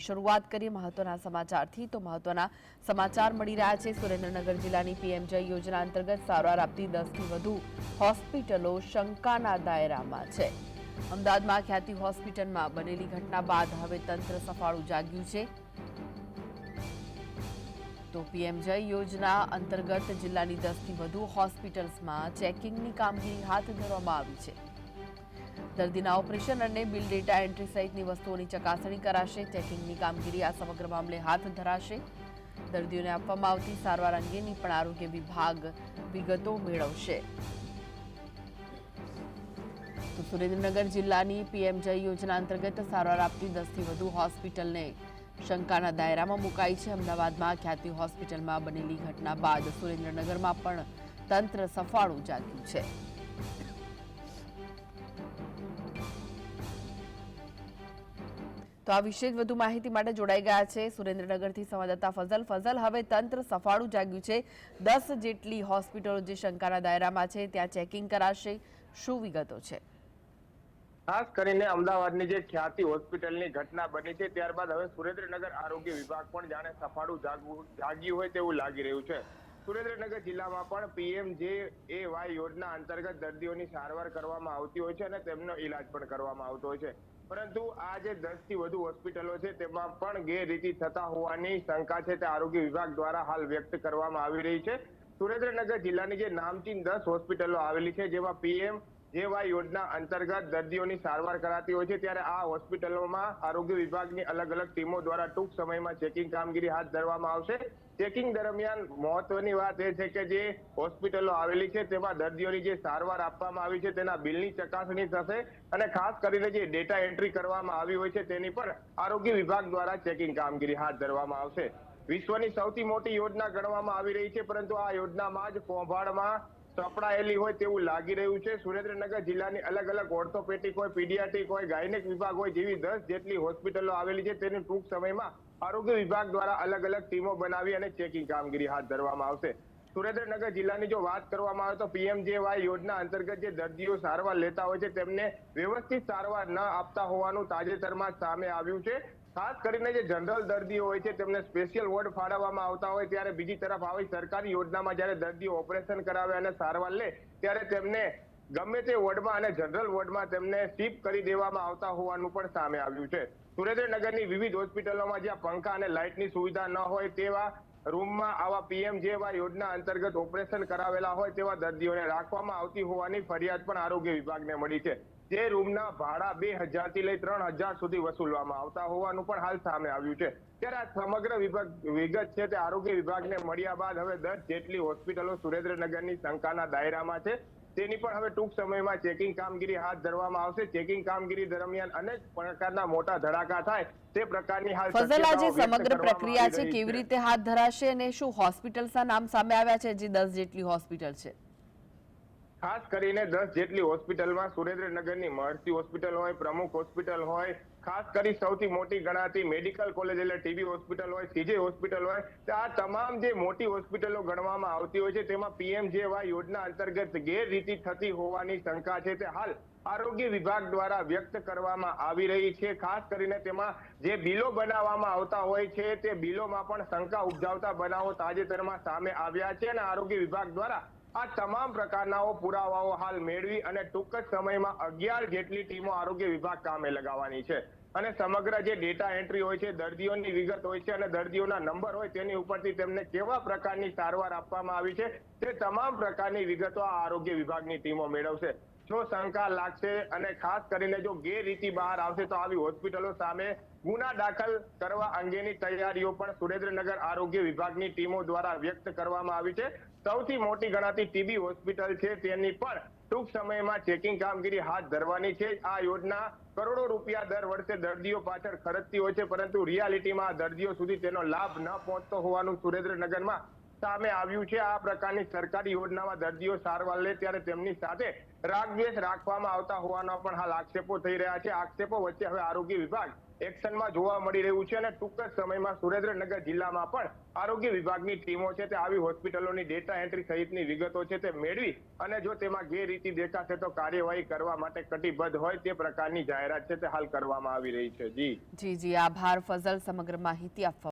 સમાચારની શરૂઆત કરીએ મહત્વના સમાચારથી. તો મહત્વના સમાચાર મળી રહ્યા છે. સુરેન્દ્રનગર જિલ્લાની પીએમજય યોજના અંતર્ગત સારવાર આપતી દસથી વધુ હોસ્પિટલો શંકાના દાયરામાં છે. અમદાવાદમાં ખ્યાતિ હોસ્પિટલમાં બનેલી ઘટના બાદ હવે તંત્ર સફાળું જાગ્યું છે. તો પીએમજય યોજના અંતર્ગત જિલ્લાની દસથી વધુ હોસ્પિટલ્સમાં ચેકિંગની કામગીરી હાથ ધરવામાં આવી છે. દર્દીના ઓપરેશન અને બિલ ડેટા એન્ટ્રી સહિતની વસ્તુઓની ચકાસણી કરાશે. ચેકિંગની કામગીરી આ સમગ્ર મામલે હાથ ધરાશે. દર્દીઓને આપવામાં આવતી સારવાર અંગેની પણ આરોગ્ય વિભાગ વિગતો મેળવશે. સુરેન્દ્રનગર જિલ્લાની પીએમજય યોજના અંતર્ગત સારવાર આપતી દસથી વધુ હોસ્પિટલને શંકાના દાયરામાં મુકાઈ છે. અમદાવાદમાં ખ્યાતિ હોસ્પિટલમાં બનેલી ઘટના બાદ સુરેન્દ્રનગરમાં પણ તંત્ર સફાળું જાગ્યું છે. તો આ વિશે વધુ માહિતી માટે જોડાઈ ગયા છે સુરેન્દ્રનગરથી સંવાદદાતા ફઝલ. ફઝલ, હવે તંત્ર સફાળું જાગ્યું છે. દસ જેટલી હોસ્પિટલો જે શંકાના દાયરામાં છે, ત્યાં ચેકિંગ કરાશે. શું વિગતો છે? ખાસ કરીને અમદાવાદની જે ખ્યાતિ હોસ્પિટલની ઘટના બની છે, ત્યારબાદ હવે સુરેન્દ્રનગર આરોગ્ય વિભાગ પણ જાણે સફાળું જાગવું જાગ્યું હોય તેવું લાગી રહ્યું છે. સુરેન્દ્રનગર જિલ્લામાં પણ પીએમ જે એ વાય યોજના અંતર્ગત દર્દીઓની સારવાર કરવામાં આવતી હોય છે અને તેમનો ઈલાજ પણ કરવામાં આવતો હોય છે. પરંતુ આ જે દસથી વધુ હોસ્પિટલો છે તેમાં પણ ગેરરીતિ થતા હોવાની શંકા છે તે આરોગ્ય વિભાગ દ્વારા હાલ વ્યક્ત કરવામાં આવી રહી છે. સુરેન્દ્રનગર જિલ્લાની જે નામચીન દસ હોસ્પિટલો આવેલી છે જેમાં પીએમ જેવા યોજના અંતર્ગત દર્દીઓની સારવાર કરાતી હોય છે, ત્યારે આ હોસ્પિટલોમાં આરોગ્ય વિભાગની અલગ અલગ ટીમો દ્વારા ટૂંક સમયમાં ચેકિંગ કામગીરી હાથ ધરવામાં આવશે. ચેકિંગ દરમિયાન મહત્વની વાત એ છે કે જે હોસ્પિટલો આવેલી છે, તેમાં દર્દીઓની જે સારવાર આપવામાં આવી છે, તેના બિલની ચકાસણી થશે અને ખાસ કરીને જે ડેટા એન્ટ્રી કરવામાં આવી હોય છે, તેની પર આરોગ્ય વિભાગ દ્વારા ચેકિંગ કામગીરી હાથ ધરવામાં આવશે. વિશ્વની સૌથી મોટી યોજના ગણવામાં આવી રહી છે, પરંતુ આ યોજનામાં જ કૌભાંડમાં સપડાયેલી હોય તેવું લાગી રહ્યું છે. સુરેન્દ્રનગર જિલ્લાની અલગ અલગ ઓર્થોપેટિક હોય પીડિયાટ્રિક હોય, ગાયનેક વિભાગ હોય, જેવી દસ જેટલી હોસ્પિટલો આવેલી છે, તેની ટૂંક સમયમાં આરોગ્ય વિભાગ દ્વારા અલગ અલગ ટીમો બનાવી અને ચેકિંગ કામગીરી હાથ ધરવામાં આવશે. સુરેન્દ્રનગર જિલ્લાની જો વાત કરવામાં આવે તો પીએમજેવાય યોજના અંતર્ગત જે દર્દીઓ સારવાર લેતા હોય છે, તેમને વ્યવસ્થિત સારવાર ન આપતા હોવાનું તાજેતરમાં સામે આવ્યું છે. ખાસ કરીને જે જનરલ દર્દીઓ હોય છે, તેમને સ્પેશિયલ વોર્ડ ફાળવવામાં આવતા હોય, ત્યારે બીજી તરફ આવી સરકારી યોજનામાં જ્યારે દર્દીઓ ઓપરેશન કરાવે અને સારવાર લે, ત્યારે તેમને ગમે તે વોર્ડમાં અને જનરલ વોર્ડમાં તેમને શિફ્ટ કરી દેવામાં આવતા હોવાનું પણ સામે આવ્યું છે. સુરેન્દ્રનગરની વિવિધ હોસ્પિટલોમાં જ્યાં પંખા અને લાઇટની સુવિધા ન હોય તેવા રૂમમાં આવા પીએમ જેવા યોજના અંતર્ગત ઓપરેશન કરાવેલા હોય તેવા દર્દીઓને રાખવામાં આવતી હોવાની ફરિયાદ પણ આરોગ્ય વિભાગને મળી છે. જે રૂમના ભાડા બે હજારથી લઈ ત્રણ હજાર સુધી વસૂલવામાં આવતા હોવાનું પણ હાલ સામે આવ્યું છે. ત્યારે આ સમગ્ર વિભાગ વિગત છે તે આરોગ્ય વિભાગને મળ્યા બાદ હવે દસ જેટલી હોસ્પિટલો સુરેન્દ્રનગરની શંકાના દાયરામાં છે. તેની પણ હવે ટૂંક સમયમાં ચેકિંગ કામગીરી હાથ ધરવામાં આવશે. ચેકિંગ કામગીરી દરમિયાન અનેક પ્રકારના મોટા ધડાકા થાય તે પ્રકારની હાલ ફઝલ આ જે શક્યતાઓ વ્યક્ત સમગ્ર પ્રક્રિયા છે કેવી રીતે હાથ ધરાશે અને શું હોસ્પિટલ્સના નામ સામે આવ્યા છે? જે દસ જેટલી હોસ્પિટલ છે. ખાસ કરીને દસ જેટલી હોસ્પિટલમાં સુરેન્દ્રનગરની મહર્ષિ હોસ્પિટલ હોય, પ્રમુખ હોસ્પિટલ હોય, ખાસ કરી સૌથી મોટી ગણાતી મેડિકલ કોલેજ એટલે ટીબી હોસ્પિટલ હોય, સીજે હોસ્પિટલ હોય, તો આ તમામ જે મોટી હોસ્પિટલો ગણવામાં આવતી હોય છે, તેમાં પીએમજેવાય યોજના અંતર્ગત ગેરરીતિ થતી હોવાની શંકા છે. તે હાલ આરોગ્ય વિભાગ દ્વારા વ્યક્ત કરવામાં આવી રહી છે. ખાસ કરીને તેમાં જે બિલો બનાવવામાં આવતા હોય છે, તે બિલોમાં પણ શંકા ઉપજાવતા બનાવો તાજેતરમાં સામે આવ્યા છે અને આરોગ્ય વિભાગ દ્વારા આ તમામ પ્રકારના પુરાવાઓ હાલ મેળવી અને ટૂંક જ સમયમાં અગિયાર જેટલી ટીમો આરોગ્ય વિભાગ કામે લગાવવાની છે. અને સમગ્ર જે ડેટા એન્ટ્રી હોય છે, દર્દીઓની વિગત હોય છે અને દર્દીઓના નંબર હોય તેની ઉપરથી તેમને કેવા પ્રકારની સારવાર આપવામાં આવી છે, તે તમામ પ્રકારની વિગતો આ આરોગ્ય વિભાગની ટીમો મેળવશે. જો શંકા લાગશે અને ખાસ કરીને જો ગેરરીતિ બહાર આવશે તો આવી હોસ્પિટલો સામે ગુના દાખલ કરવા અંગેની તૈયારીઓ પણ સુરેન્દ્રનગર આરોગ્ય વિભાગની ટીમો દ્વારા વ્યક્ત કરવામાં આવી છે. સૌથી મોટી ગણાતી ટીબી હોસ્પિટલ છે તેની પણ ટૂંક સમયમાં ચેકિંગ કામગીરી હાથ ધરવાની છે. આ યોજના કરોડો રૂપિયા દર વર્ષે દર્દીઓ પાછળ ખર્ચતી હોય છે, પરંતુ રિયાલિટીમાં દર્દીઓ સુધી તેનો લાભ ન પહોંચતો હોવાનું સુરેન્દ્રનગરમાં સામે આવ્યું છે. આ પ્રકારની સરકારી યોજનામાં દર્દીઓ સારવાર લે ત્યારે તેમની સાથે રાગદ્વેષ રાખવામાં આવતા હોવાના પણ હાલ આક્ષેપો થઈ રહ્યા છે. આક્ષેપો વચ્ચે હવે આરોગ્ય વિભાગ એક્શનમાં જોવા મળી રહ્યું છે અને ટૂંક જ સમયમાં સુરેન્દ્રનગર જિલ્લામાં પણ આરોગ્ય વિભાગની ટીમો છે તે આવી હોસ્પિટલોની ડેટા એન્ટ્રી સહિતની વિગતો છે તે મેળવી અને જો તેમાં ગેરરીતિ દેખાશે તો કાર્યવાહી કરવા માટે કટિબદ્ધ હોય તે પ્રકારની જાહેરાત છે તે હાલ કરવામાં આવી રહી છે. જી. જી જી. આભાર. ફઝલ સમગ્ર માહિતી આપવા